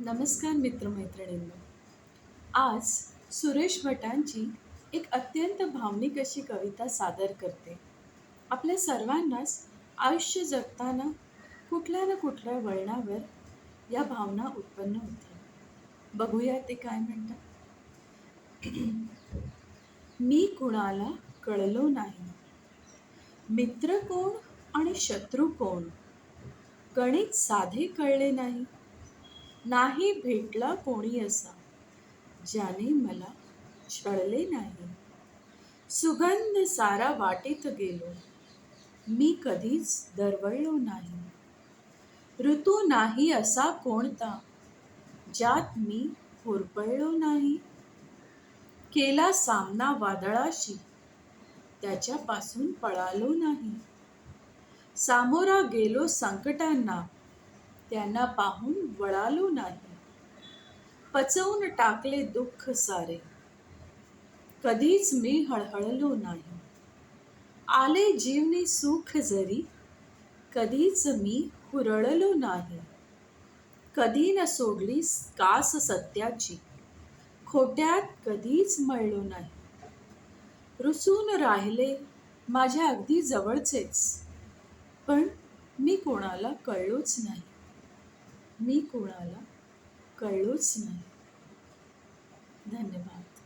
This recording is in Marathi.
नमस्कार मित्रमैत्रिणींना. आज सुरेश भटांची एक अत्यंत भावनिक अशी कविता सादर करते. आपल्या सर्वांनाच आयुष्य जगताना कुठल्या ना कुठल्या वळणावर या भावना उत्पन्न होतात बघूया ते काय म्हणतात. मी कुणाला कळलो नाही. मित्र कोण आणि शत्रू कोण? गणित साधे कळले नाही. नाही भेटला कोणी असा ज्याने मला छळले नाही. सुगंध सारा वाटेत गेलो मी कधीच दरवळलो नाही. ऋतू नाही असा कोणता ज्यात मी होरपळलो नाही. केला सामना वादळाशी त्याच्यापासून पळालो नाही. सामोरा गेलो संकटांना त्यांना पाहून वळालो नाही. पचवून टाकले दुःख सारे. कधीच मी हळहळलो नाही. आले जीवनी सुख जरी कधीच मी हुरळलो नाही. कधी न सोडली कास सत्याची खोट्यात कधीच मळलो नाही. रुसून राहिले माझ्या अगदी जवळचेच पण मी कोणाला कळलोच नाही. मी कोणाला कळलोच नाही. धन्यवाद.